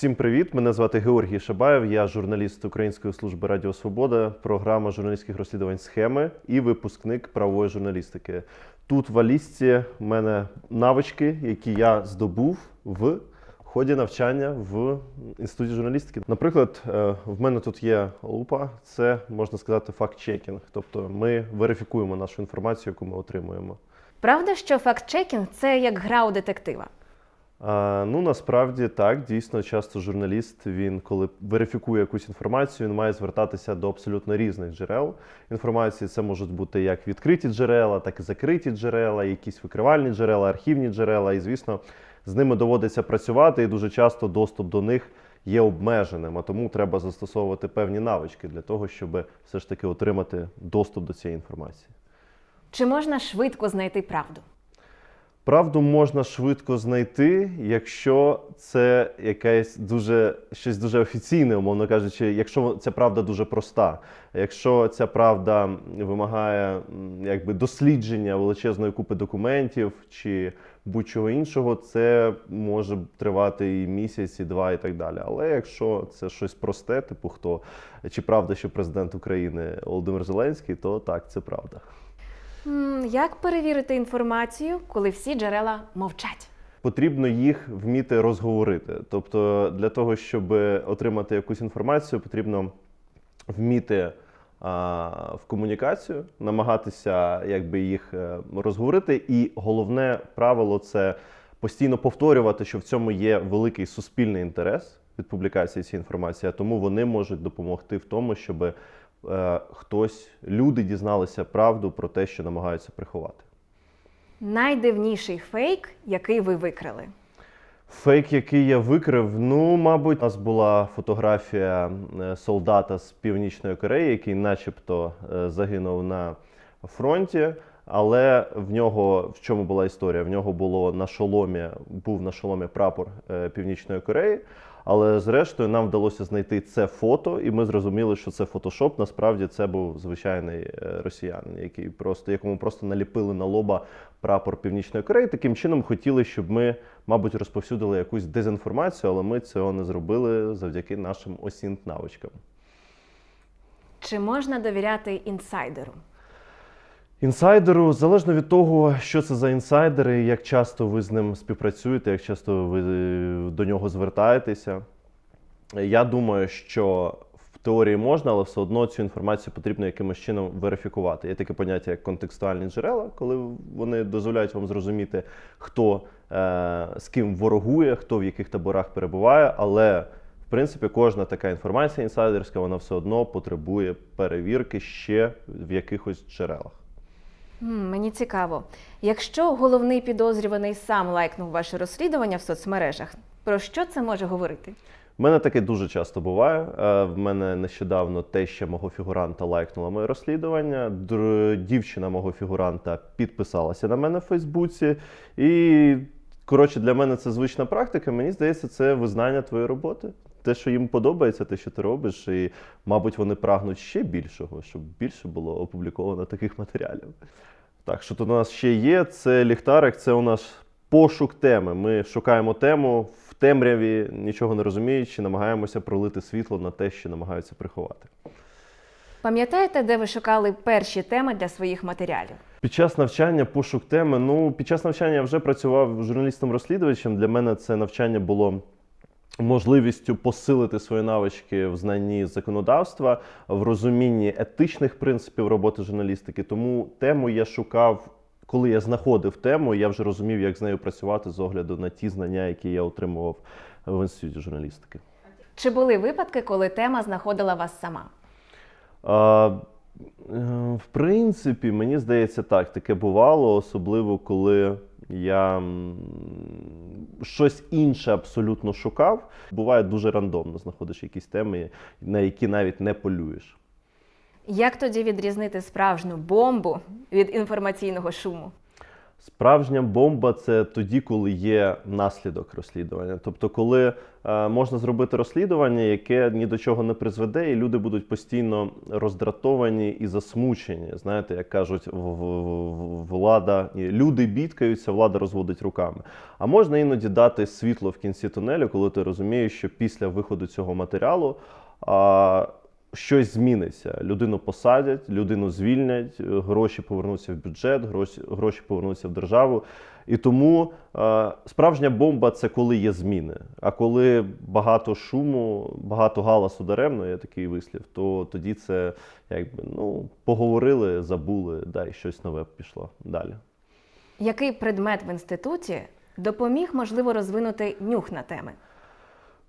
Всім привіт! Мене звати Георгій Шабаєв. Я журналіст Української служби Радіо Свобода, програма журналістських розслідувань схеми і випускник правової журналістики. Тут в Алісці в мене навички, які я здобув в ході навчання в інституті журналістики. Наприклад, е, в мене тут є лупа, це можна сказати факт-чекінг. Тобто ми верифікуємо нашу інформацію, яку ми отримуємо. Правда, що факт-чекінг це як гра у детектива. Ну насправді так, дійсно, часто журналіст, він коли верифікує якусь інформацію, він має звертатися до абсолютно різних джерел інформації. Це можуть бути як відкриті джерела, так і закриті джерела, якісь викривальні джерела, архівні джерела. І, звісно, з ними доводиться працювати, і дуже часто доступ до них є обмеженим. А тому треба застосовувати певні навички для того, щоб все ж таки отримати доступ до цієї інформації. Чи можна швидко знайти правду? Правду можна швидко знайти, якщо це якесь дуже щось дуже офіційне, умовно кажучи, якщо ця правда дуже проста. Якщо ця правда вимагає якби дослідження величезної купи документів чи будь-чого іншого, це може тривати і місяць, і два, і так далі. Але якщо це щось просте, типу хто чи правда, що президент України Володимир Зеленський, то так, це правда. Як перевірити інформацію, коли всі джерела мовчать? Потрібно їх вміти розговорити. Тобто, для того, щоб отримати якусь інформацію, потрібно вміти а, в комунікацію, намагатися якби їх е, розговорити. І головне правило це постійно повторювати, що в цьому є великий суспільний інтерес від публікації цієї інформації, а тому вони можуть допомогти в тому, щоб хтось, люди дізналися правду про те, що намагаються приховати. Найдивніший фейк, який ви викрили. Фейк, який я викрив, ну, мабуть, у нас була фотографія е, солдата з Північної Кореї, який начебто е, загинув на фронті. Але в нього в чому була історія? В нього було на шоломі, був на шоломі прапор е, Північної Кореї. Але зрештою нам вдалося знайти це фото, і ми зрозуміли, що це фотошоп. Насправді це був звичайний е, росіянин, який просто якому просто наліпили на лоба прапор Північної Кореї. Таким чином хотіли, щоб ми, мабуть, розповсюдили якусь дезінформацію, але ми цього не зробили завдяки нашим осінт навичкам. Чи можна довіряти інсайдеру? Інсайдеру залежно від того, що це за інсайдери, як часто ви з ним співпрацюєте, як часто ви е, до нього звертаєтеся. Я думаю, що в теорії можна, але все одно цю інформацію потрібно якимось чином верифікувати. Є таке поняття, як контекстуальні джерела, коли вони дозволяють вам зрозуміти, хто е, з ким ворогує, хто в яких таборах перебуває, але в принципі, кожна така інформація інсайдерська, вона все одно потребує перевірки ще в якихось джерелах. Мені цікаво. Якщо головний підозрюваний сам лайкнув ваше розслідування в соцмережах, про що це може говорити? У мене таке дуже часто буває. Е, В мене нещодавно теща мого фігуранта лайкнула моє розслідування. Дівчина мого фігуранта підписалася на мене в Фейсбуці. І коротше, для мене це звична практика. Мені здається, це визнання твоєї роботи. Те, що їм подобається, те, що ти робиш, і, мабуть, вони прагнуть ще більшого, щоб більше було опубліковано таких матеріалів. Так, що тут у нас ще є? Це ліхтарик, це у нас пошук теми. Ми шукаємо тему в темряві, нічого не розуміючи, намагаємося пролити світло на те, що намагаються приховати. Пам'ятаєте, де ви шукали перші теми для своїх матеріалів? Під час навчання пошук теми. Ну, під час навчання я вже працював журналістом-розслідувачем. Для мене це навчання було можливістю посилити свої навички в знанні законодавства, в розумінні етичних принципів роботи журналістики. Тому тему я шукав. Коли я знаходив тему, я вже розумів, як з нею працювати з огляду на ті знання, які я отримував в інституті журналістики. Чи були випадки, коли тема знаходила вас сама? А, е, в принципі, мені здається, так, таке бувало, особливо коли я щось інше абсолютно шукав. Буває дуже рандомно знаходиш якісь теми, на які навіть не полюєш. Як тоді відрізнити справжню бомбу від інформаційного шуму? Справжня бомба це тоді, коли є наслідок розслідування. Тобто, коли е, можна зробити розслідування, яке ні до чого не призведе, і люди будуть постійно роздратовані і засмучені. Знаєте, як кажуть, влада люди бідкаються, влада розводить руками. А можна іноді дати світло в кінці тунелю, коли ти розумієш, що після виходу цього матеріалу. А, щось зміниться. Людину посадять, людину звільнять, е, гроші повернуться в бюджет, гроші, гроші повернуться в державу. І тому е, справжня бомба це коли є зміни. А коли багато шуму, багато галасу даремно, є такий вислів, то тоді це якби ну поговорили, забули, да, і щось нове пішло далі. Який предмет в інституті допоміг, можливо, розвинути нюх на теми?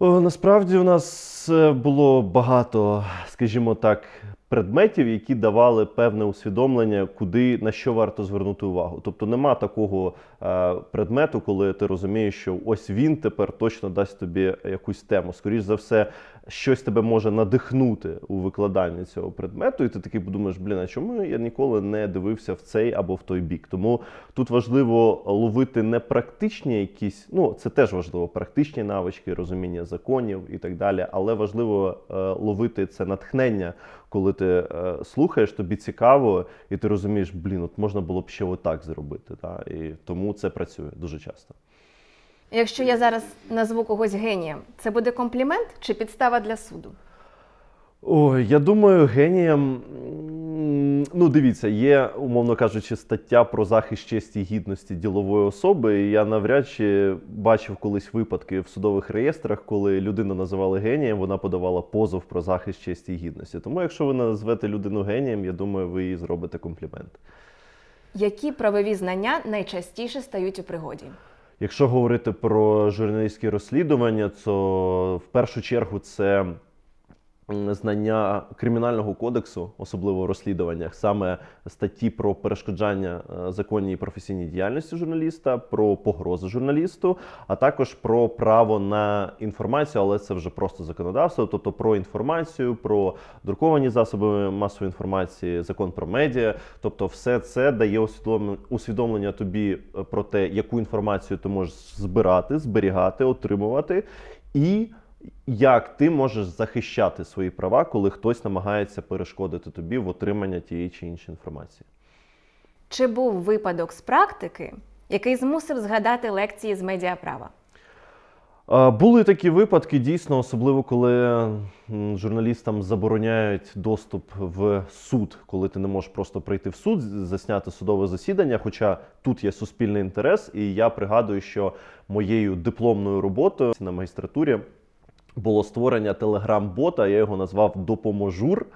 Насправді у нас е, було багато, скажімо так, предметів, які давали певне усвідомлення, куди на що варто звернути увагу. Тобто нема такого е, предмету, коли ти розумієш, що ось він тепер точно дасть тобі якусь тему. Скоріш за все, щось тебе може надихнути у викладанні цього предмету, і ти такий подумаєш, блін, а чому я ніколи не дивився в цей або в той бік? Тому тут важливо ловити не практичні якісь, ну це теж важливо, практичні навички, розуміння законів і так далі. Але важливо е, ловити це натхнення, коли ти е, слухаєш, тобі цікаво, і ти розумієш, блін, от можна було б ще отак зробити. Та? І тому це працює дуже часто. Якщо я зараз назву когось генієм, це буде комплімент чи підстава для суду? Ой, я думаю, генієм. Ну, дивіться, є, умовно кажучи, стаття про захист честі і гідності ділової особи. І я навряд чи бачив колись випадки в судових реєстрах, коли людину називали генієм, вона подавала позов про захист честі і гідності. Тому, якщо ви назвете людину генієм, я думаю, ви їй зробите комплімент. Які правові знання найчастіше стають у пригоді? Якщо говорити про журналістські розслідування, то в першу чергу це знання кримінального кодексу, особливо в розслідуваннях, саме статті про перешкоджання е, законній професійній діяльності журналіста, про погрози журналісту, а також про право на інформацію, але це вже просто законодавство, тобто про інформацію, про друковані засоби масової інформації, закон про медіа. Тобто, все це дає усвідомлення тобі е, про те, яку інформацію ти можеш збирати, зберігати, отримувати, і як ти можеш захищати свої права, коли хтось намагається перешкодити тобі в отриманні тієї чи іншої інформації. Чи був випадок з практики, який змусив згадати лекції з медіаправа? Були такі випадки, дійсно, особливо коли журналістам забороняють доступ в суд, коли ти не можеш просто прийти в суд, засняти судове засідання. Хоча тут є суспільний інтерес, і я пригадую, що моєю дипломною роботою на магістратурі було створення телеграм-бота. Я його назвав Допоможур.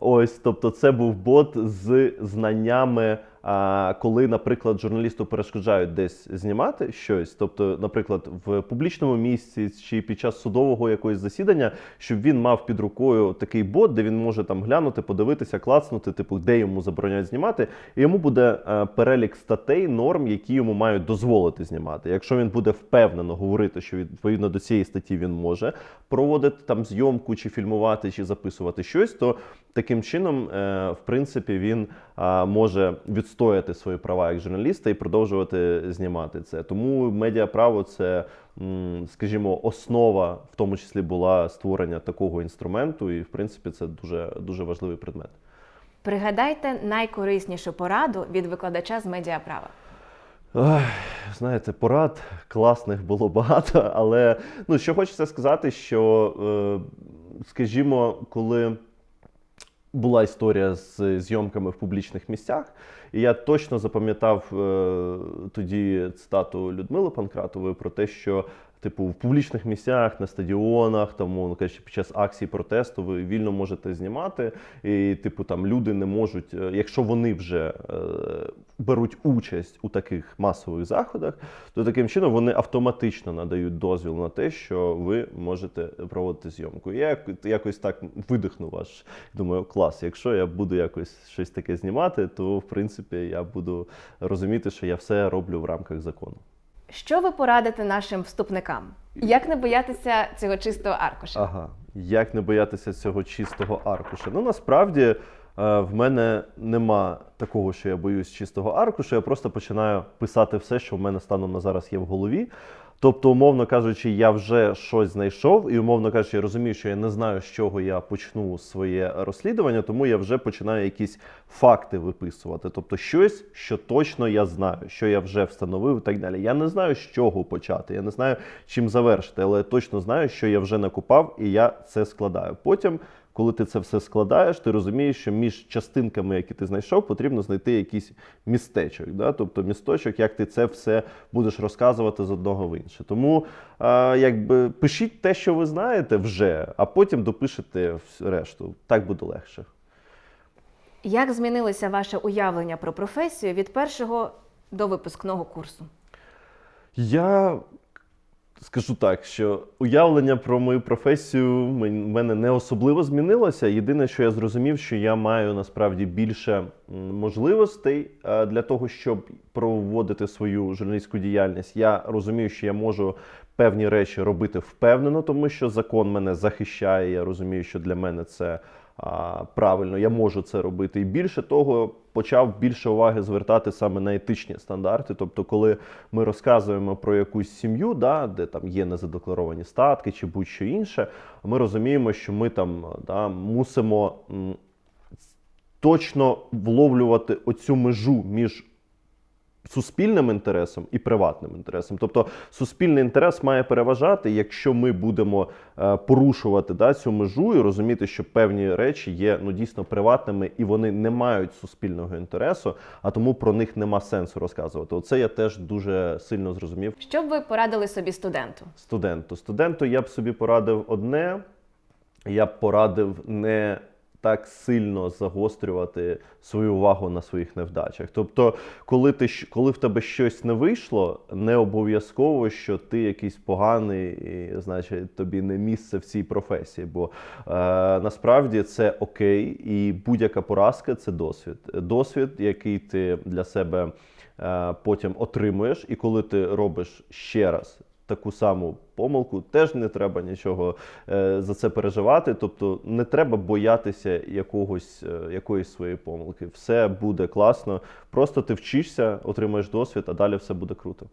Ось, тобто, це був бот з знаннями. А коли, наприклад, журналісту перешкоджають десь знімати щось, тобто, наприклад, в публічному місці чи під час судового якогось засідання, щоб він мав під рукою такий бот, де він може там глянути, подивитися, клацнути, типу, де йому забороняють знімати, і йому буде е, перелік статей, норм, які йому мають дозволити знімати. Якщо він буде впевнено говорити, що відповідно до цієї статті він може проводити там зйомку, чи фільмувати, чи записувати щось, то таким чином, е, в принципі, він може відстояти свої права як журналіста і продовжувати знімати це. Тому медіаправо це, скажімо, основа, в тому числі була створення такого інструменту, і в принципі це дуже дуже важливий предмет. Пригадайте найкориснішу пораду від викладача з медіаправа. Ой, знаєте, порад класних було багато, але ну що хочеться сказати, що, е, скажімо, коли була історія з зйомками в публічних місцях, і я точно запам'ятав е, тоді цитату Людмили Панкратової про те, що. Типу, в публічних місцях, на стадіонах, там, кажучи, під час акції протесту ви вільно можете знімати. І, типу, там люди не можуть, е, якщо вони вже е, беруть участь у таких масових заходах, то таким чином вони автоматично надають дозвіл на те, що ви можете проводити зйомку. Я якось так видихнув аж. Думаю, клас, якщо я буду якось щось таке знімати, то в принципі я буду розуміти, що я все роблю в рамках закону. Що ви порадите нашим вступникам? Як не боятися цього чистого аркуша? Ага, як не боятися цього чистого аркуша? Ну насправді. Е, В мене нема такого, що я боюсь чистого аркушу, я просто починаю писати все, що в мене станом на зараз є в голові. Тобто, умовно кажучи, я вже щось знайшов, і умовно кажучи, я розумію, що я не знаю, з чого я почну своє розслідування, тому я вже починаю якісь факти виписувати. Тобто, щось, що точно я знаю, що я вже встановив і так далі. Я не знаю, з чого почати, я не знаю, чим завершити, але я точно знаю, що я вже накупав, і я це складаю. Потім. Коли ти це все складаєш, ти розумієш, що між частинками, які ти знайшов, потрібно знайти якийсь містечок. Да? Тобто місточок, як ти це все будеш розказувати з одного в інше. Тому е, якби пишіть те, що ви знаєте вже, а потім допишете решту. Так буде легше. Як змінилося ваше уявлення про професію від першого до випускного курсу? Я скажу так, що уявлення про мою професію в мене не особливо змінилося. Єдине, що я зрозумів, що я маю насправді більше можливостей для того, щоб проводити свою журналістську діяльність. Я розумію, що я можу певні речі робити впевнено, тому що закон мене захищає. Я розумію, що для мене це правильно, я можу це робити. І більше того, почав більше уваги звертати саме на етичні стандарти. Тобто, коли ми розказуємо про якусь сім'ю, да, де там є незадекларовані статки чи будь-що інше, ми розуміємо, що ми там да, мусимо точно вловлювати оцю межу між суспільним інтересом і приватним інтересом. Тобто суспільний інтерес має переважати, якщо ми будемо е, порушувати да, цю межу і розуміти, що певні речі є ну дійсно приватними і вони не мають суспільного інтересу, а тому про них нема сенсу розказувати. Оце я теж дуже сильно зрозумів Що б ви порадили собі студенту? студенту. Студенту я б собі порадив одне. Я б порадив не так сильно загострювати свою увагу на своїх невдачах. Тобто, коли ти коли в тебе щось не вийшло, не обов'язково, що ти якийсь поганий, і значить тобі не місце в цій професії. Бо е, насправді це окей, і будь-яка поразка це досвід. Досвід, який ти для себе е, потім отримуєш, і коли ти робиш ще раз таку саму помилку, теж не треба нічого е, за це переживати. Тобто не треба боятися якогось, е, якоїсь своєї помилки. Все буде класно. Просто ти вчишся, отримаєш досвід, а далі все буде круто.